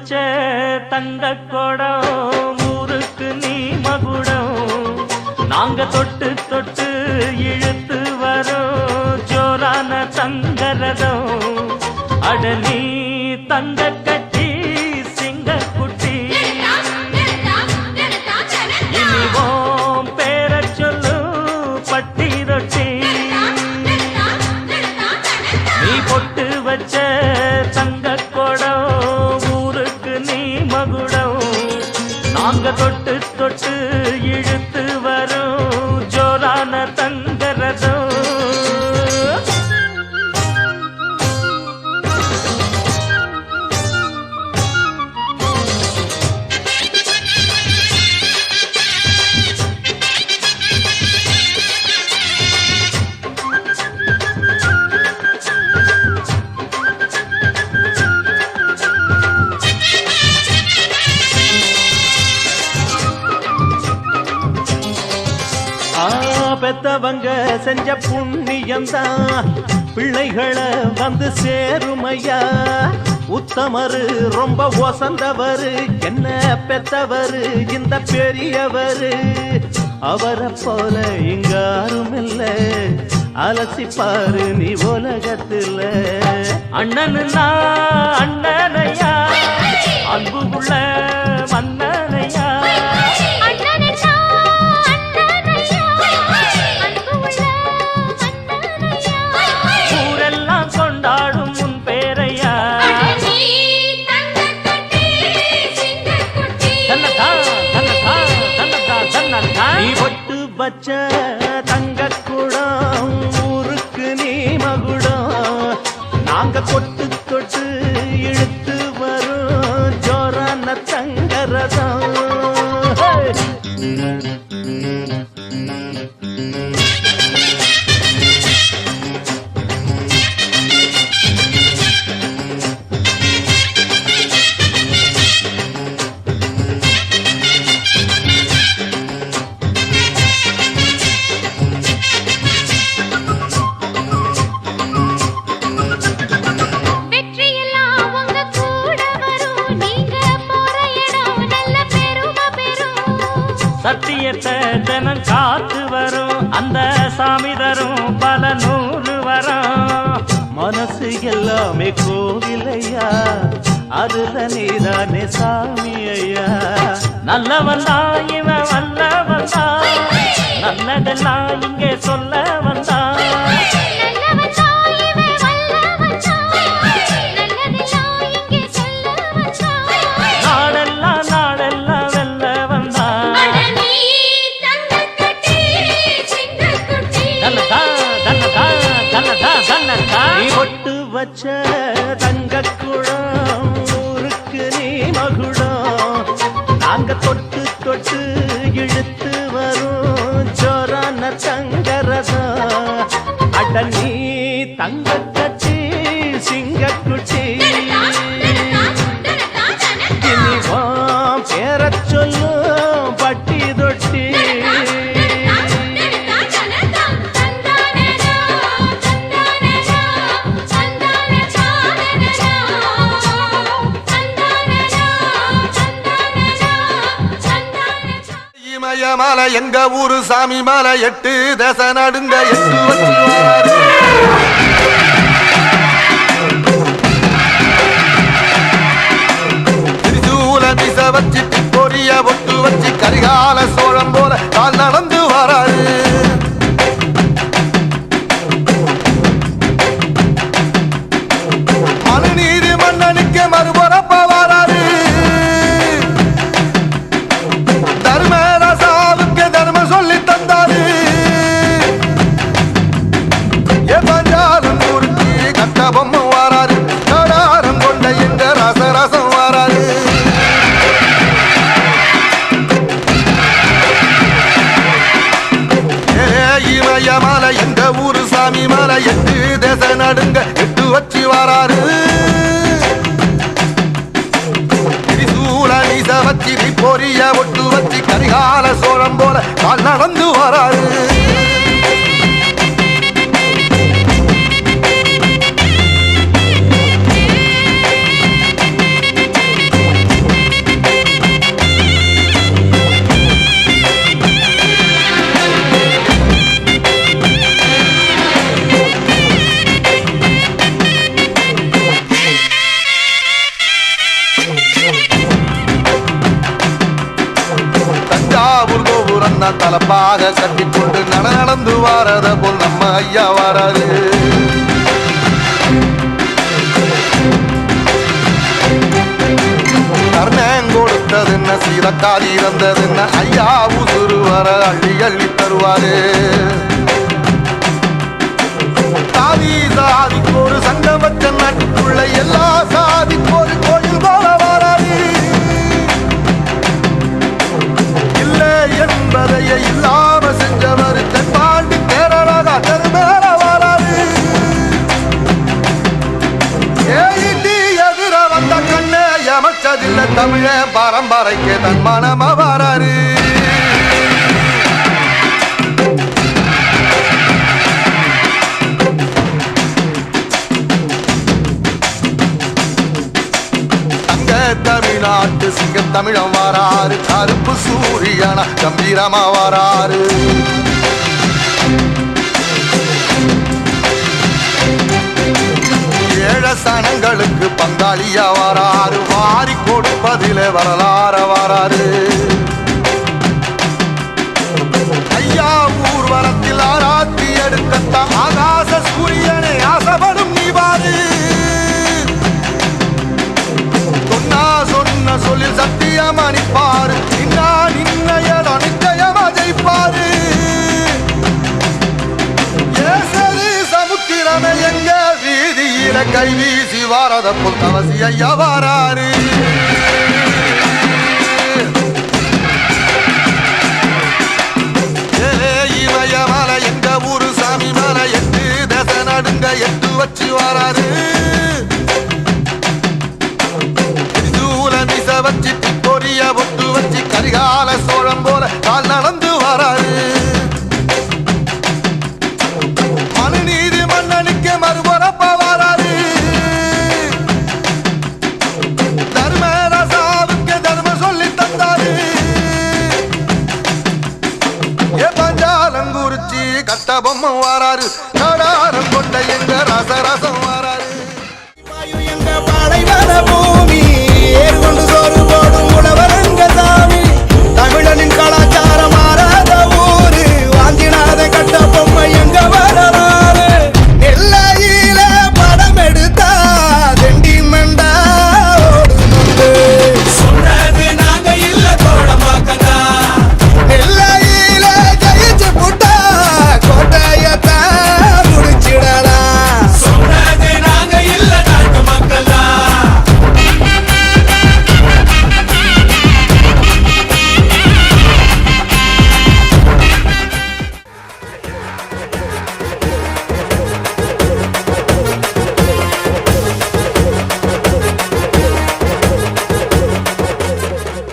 வச்ச தங்க கொடம் ஊருக்கு நீ மகுடம். நாங்க தொட்டு தொட்டு இழுத்து வரோம் ஜோரான தங்கரதம் அட நீ தொட்டு தொட்டு பெத்தவங்க செஞ்ச புண்ணியம்தான். பிள்ளைகளை வந்து சேருமையா? உத்தமரு ரொம்ப ஒசந்தவரு. என்ன பெத்தவரு? இந்த பெரியவரு. அவரை போல இங்க யாரும் அலசி பாரு நீ உலகத்துல அண்ணனுன்னா அண்ணனையா? அன்புக்குள்ள நீ பொட்டு வச்ச தங்க குடம் ஊருக்கு நீ மகுடம். நாங்க கொட்டு தினம் காத்து வரும் அந்த சாமி தரும் பல நூறு வரும். மனசு எல்லாமே கோவிலையா? அதுல நீதானே சாமி ஐயா? நல்லவன் தான் இவன் வல்லவன் தான் நல்லதெல்லாம் இங்கே சொல்ல வந்த வச்ச தங்க குடம் ஊருக்கு நீ மகுடம். நாங்க தொட்டு தொட்டு இழுத்து பெரிய மாலை எங்க ஊரு சாமி மாலை எட்டு தச நடுங்க எட்டு வச்சு மிச வச்சு பொரிய ஒட்டு வச்சு கரிகால சோழம் போல கால் நடந்து வராது ஊரு சாமி மலை எட்டு தேச நடுங்க. கட்டி கொண்டு நட நடந்து வாரத போல் நம்ம ஐயா வராரு. கர்ணன் கொடுத்தது என்ன? சீரக்காரி இறந்தது என்ன? ஐயா உசுறு வர அள்ளி அள்ளி தருவாரு. சாதி சாதிக்கு ஒரு சங்கம் வச்ச நாட்டுக்குள்ள எல்லா தமிழ பரம்பரைக்கு தன் மனம வராரு தமிழ்நாட்டு சிங்க தமிழம் வராரு. கருப்பு சூரியனா கம்பீரமா வராரு. ஏழ சனங்களுக்கு பங்காளியா வராரு. வாரி கொடுப்பதிலே வரலாற வராது. ஐயா ஊர்வலத்தில் ஆராத்தி எடுக்கத்தான் ஆகாச சூரியனை ஆசைப்படும் நீ பாரு சொன்னா சொன்ன சொல்லில் சத்தியம் அணிப்பாரு நின்னா நின்னையட நிச்சயமா ஜெயிப்பாரு. ஏசரி சமுத்திரமே எங்க வீதியில கை வீசி வாரத புத்தவசி ஐயா வாராரு. நடுங்க எட்டு வச்சு வராரு திரிசூல மிச வச்சு பொரிய பொட்டு வச்சு கரிகால